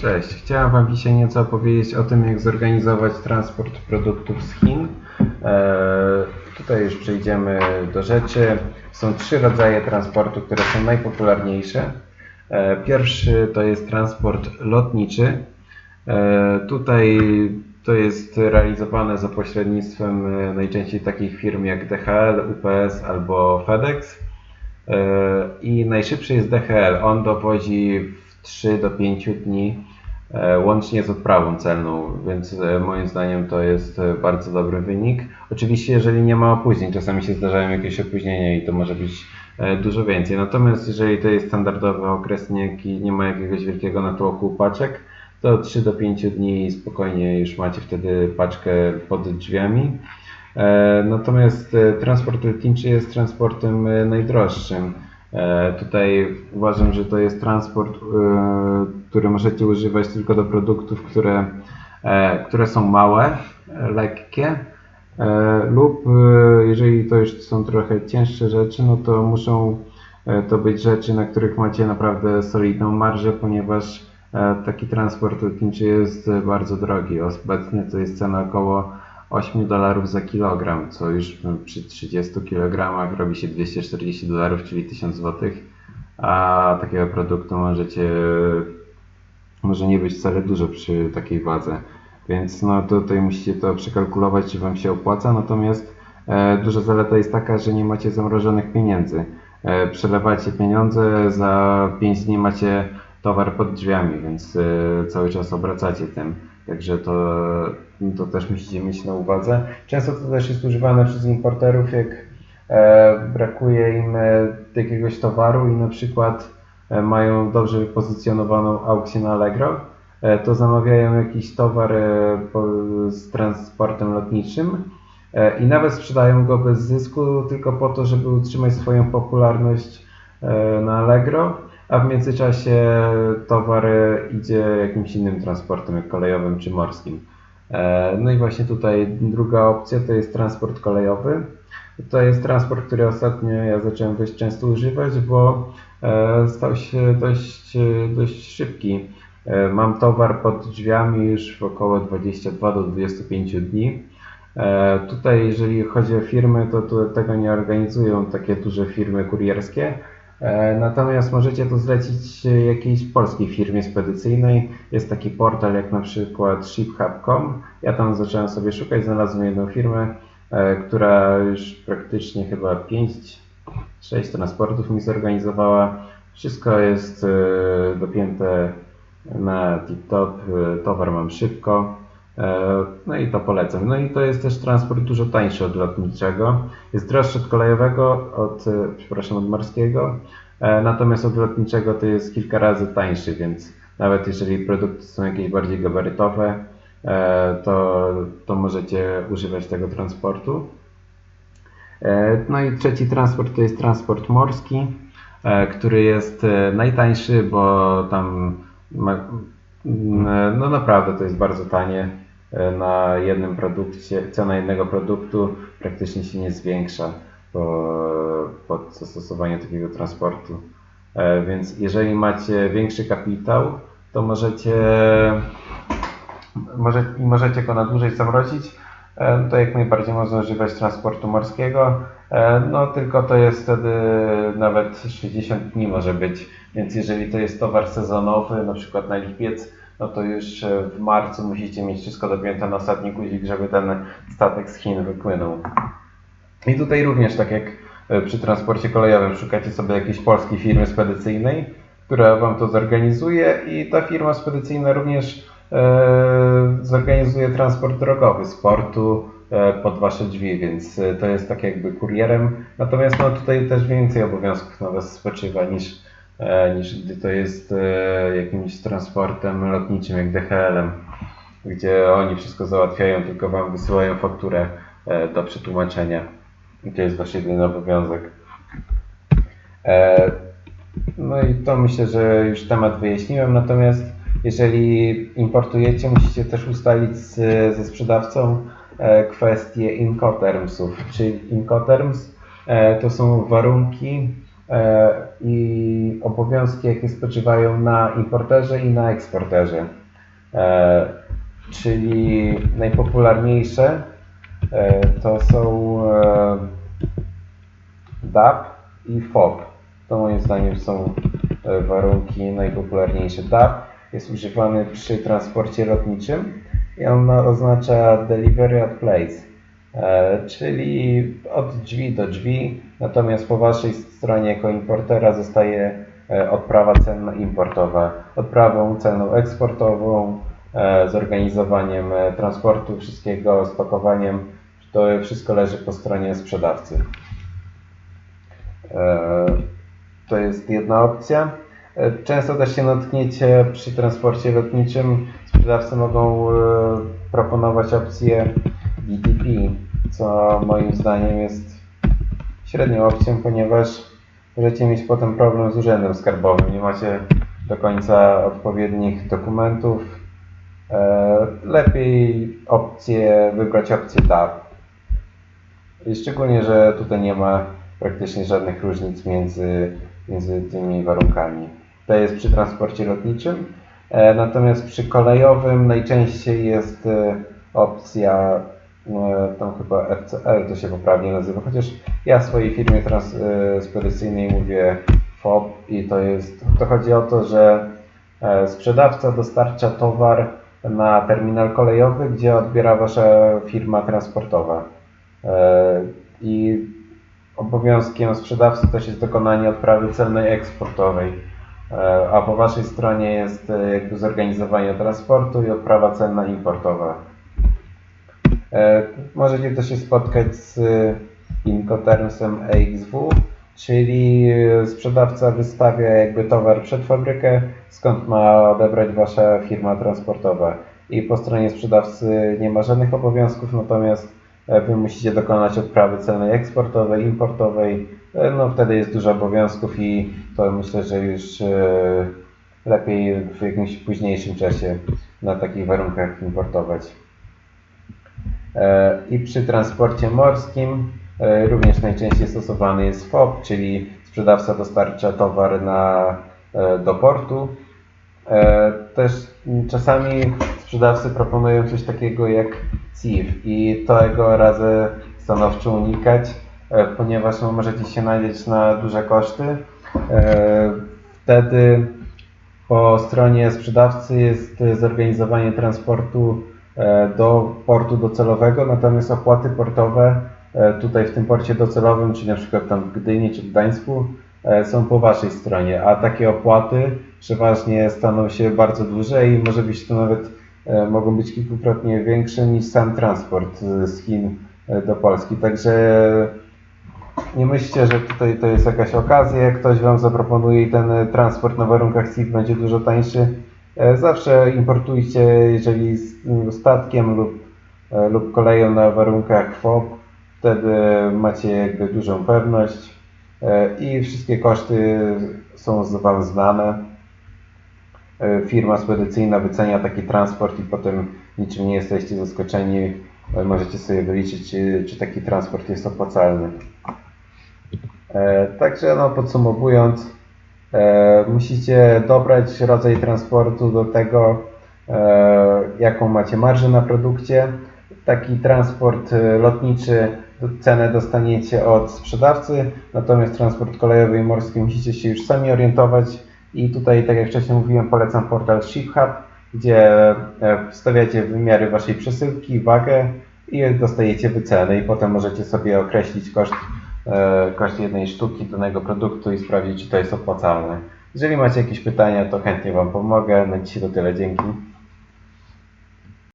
Cześć, chciałem Wam dzisiaj nieco opowiedzieć o tym, jak zorganizować transport produktów z Chin. Eee, tutaj już przejdziemy do rzeczy. Są trzy rodzaje transportu, które są najpopularniejsze. Eee, pierwszy to jest transport lotniczy. Eee, tutaj to jest realizowane za pośrednictwem e, najczęściej takich firm jak DHL, UPS albo FedEx. I najszybszy jest DHL. On dowozi w 3 do 5 dni e, łącznie z odprawą celną, więc e, moim zdaniem to jest e, bardzo dobry wynik. Oczywiście, jeżeli nie ma opóźnień, czasami się zdarzają jakieś opóźnienia i to może być e, dużo więcej. Natomiast jeżeli to jest standardowy okres, nie, nie ma jakiegoś wielkiego natłoku paczek, to 3 do 5 dni spokojnie już macie wtedy paczkę pod drzwiami. E, Natomiast e, transport lotniczy jest transportem e, najdroższym. E, Tutaj uważam, że to jest transport, e, który możecie używać tylko do produktów, które, e, które są małe, lekkie lub jeżeli to już są trochę cięższe rzeczy, no to muszą to być rzeczy, na których macie naprawdę solidną marżę, ponieważ taki transport lotniczy jest bardzo drogi. Obecnie to jest cena około 8 dolarów za kilogram, co już przy 30 kg robi się 240 dolarów, czyli 1000 zł. A takiego produktu możecie, może nie być wcale dużo przy takiej wadze. Więc no tutaj musicie to przekalkulować, czy Wam się opłaca. Natomiast e, duża zaleta jest taka, że nie macie zamrożonych pieniędzy. E, przelewacie pieniądze, za 5 dni macie towar pod drzwiami, więc e, cały czas obracacie tym. Także to, to też musicie mieć na uwadze. Często to też jest używane przez importerów, jak e, brakuje im e, jakiegoś towaru i na przykład e, mają dobrze wypozycjonowaną aukcję na Allegro, to zamawiają jakiś towar z transportem lotniczym i nawet sprzedają go bez zysku tylko po to, żeby utrzymać swoją popularność na Allegro, a w międzyczasie towar idzie jakimś innym transportem, jak kolejowym czy morskim. E, No i właśnie tutaj druga opcja to jest transport kolejowy. To jest transport, który ostatnio ja zacząłem dość często używać, bo e, stał się dość, dość szybki. E, Mam towar pod drzwiami już w około 22 do 25 dni. Tutaj, jeżeli chodzi o firmy, to, to tego nie organizują takie duże firmy kurierskie. E, Natomiast możecie to zlecić jakiejś polskiej firmie spedycyjnej. Jest taki portal jak na przykład shiphub.com. Ja tam zacząłem sobie szukać, znalazłem jedną firmę, e, która już praktycznie chyba 5-6 transportów mi zorganizowała. Wszystko jest e, dopięte na tip-top, towar mam szybko. E, No i to polecam. No i to jest też transport dużo tańszy od lotniczego. Jest droższy od kolejowego, od, e, przepraszam, od morskiego. E, Natomiast od lotniczego to jest kilka razy tańszy, więc nawet jeżeli produkty są jakieś bardziej gabarytowe, to, to możecie używać tego transportu. No i trzeci transport to jest transport morski, który jest najtańszy, bo tam ma, no naprawdę to jest bardzo tanie. E, Na jednym produkcie, cena jednego produktu praktycznie się nie zwiększa po, po takiego transportu. E, Więc jeżeli macie większy kapitał, to możecie, może, i możecie go na dłużej zamrozić, e, to jak najbardziej można używać transportu morskiego. No tylko to jest wtedy nawet 60 dni może być, więc jeżeli to jest towar sezonowy, na przykład na lipiec, no to już w marcu musicie mieć wszystko dopięte na ostatni guzik, żeby ten statek z Chin wypłynął. I tutaj również, tak jak e, przy transporcie kolejowym, szukacie sobie jakiejś polskiej firmy spedycyjnej, która Wam to zorganizuje i ta firma spedycyjna również e, zorganizuje transport drogowy z portu e, pod Wasze drzwi, więc to jest tak jakby kurierem. Natomiast no, tutaj też więcej obowiązków na Was spoczywa niż, niż gdy to jest e, jakimś transportem lotniczym jak DHL-em, gdzie oni wszystko załatwiają, tylko Wam wysyłają fakturę e, do przetłumaczenia. I to jest Wasz jedyny obowiązek. E, No i to myślę, że już temat wyjaśniłem. Natomiast jeżeli importujecie, musicie też ustalić z, ze sprzedawcą e, kwestię Incotermsów. Czyli Incoterms e, to są warunki, e, obowiązki, jakie spoczywają na importerze i na eksporterze. E, czyli najpopularniejsze e, to są e, DAP i FOB. To moim zdaniem są warunki najpopularniejsze. DAP jest używany przy transporcie lotniczym i on oznacza Delivery at Place, czyli od drzwi do drzwi, natomiast po Waszej stronie jako importera zostaje odprawa celna importowa, odprawą celną eksportową, e, zorganizowaniem e, transportu wszystkiego, spakowaniem. To wszystko leży po stronie sprzedawcy. E, To jest jedna opcja. E, Często też się natkniecie przy transporcie lotniczym. Sprzedawcy mogą e, proponować opcję DTP, co moim zdaniem jest średnią opcją, ponieważ możecie mieć potem problem z urzędem skarbowym. Nie macie do końca odpowiednich dokumentów. E, Lepiej opcję, wybrać opcję DAP. I Szczególnie, że tutaj nie ma praktycznie żadnych różnic między, między tymi warunkami. To jest przy transporcie lotniczym. E, Natomiast przy kolejowym najczęściej jest e, opcja, tam chyba FCL to się poprawnie nazywa, chociaż ja w swojej firmie trans, e, mówię FOB i to jest, to chodzi o to, że e, sprzedawca dostarcza towar na terminal kolejowy, gdzie odbiera wasza firma transportowa. E, I obowiązkiem sprzedawcy też jest dokonanie odprawy celnej eksportowej, E, a po waszej stronie jest e, jakby zorganizowanie transportu i odprawa celna importowa. E, Możecie też się spotkać z Incotermsem EXW, czyli e, sprzedawca wystawia jakby towar przed fabrykę, skąd ma odebrać wasza firma transportowa. I po stronie sprzedawcy nie ma żadnych obowiązków, natomiast e, wy musicie dokonać odprawy celnej eksportowej, importowej. E, No wtedy jest dużo obowiązków i to myślę, że już e, lepiej w jakimś późniejszym czasie na takich warunkach importować. E, I przy transporcie morskim e, również najczęściej stosowany jest FOB, czyli sprzedawca dostarcza towar na, e, do portu. Też czasami sprzedawcy proponują coś takiego jak CIF i tego radzę stanowczo unikać, ponieważ no, możecie się nadzieć na duże koszty. Wtedy po stronie sprzedawcy jest zorganizowanie transportu do portu docelowego, natomiast opłaty portowe e, tutaj w tym porcie docelowym, czyli na przykład tam w Gdyni czy w Gdańsku, e, są po Waszej stronie, a takie opłaty przeważnie staną się bardzo duże i może być to nawet, e, mogą być kilkukrotnie większe niż sam transport e, z Chin e, do Polski. Także nie myślcie, że tutaj to jest jakaś okazja, ktoś Wam zaproponuje i ten e, transport na warunkach CIF będzie dużo tańszy. E, Zawsze importujcie, jeżeli z- m, statkiem lub, e, lub koleją na warunkach FOB, wtedy macie jakby dużą pewność e, i wszystkie koszty są Wam znane. Firma spedycyjna wycenia taki transport i potem niczym nie jesteście zaskoczeni. Możecie sobie wyliczyć, czy, taki transport jest opłacalny. Także no, podsumowując, musicie dobrać rodzaj transportu do tego, e, jaką macie marżę na produkcie. Taki transport e, lotniczy cenę dostaniecie od sprzedawcy, natomiast transport kolejowy i morski musicie się już sami orientować. I tutaj, tak jak wcześniej mówiłem, polecam portal ShipHub, gdzie e, wstawiacie wymiary waszej przesyłki, wagę i dostajecie wycenę i potem możecie sobie określić koszt e, koszt jednej sztuki danego produktu i sprawdzić, czy to jest opłacalne. Jeżeli macie jakieś pytania, to chętnie Wam pomogę. Na dzisiaj to tyle. Dzięki.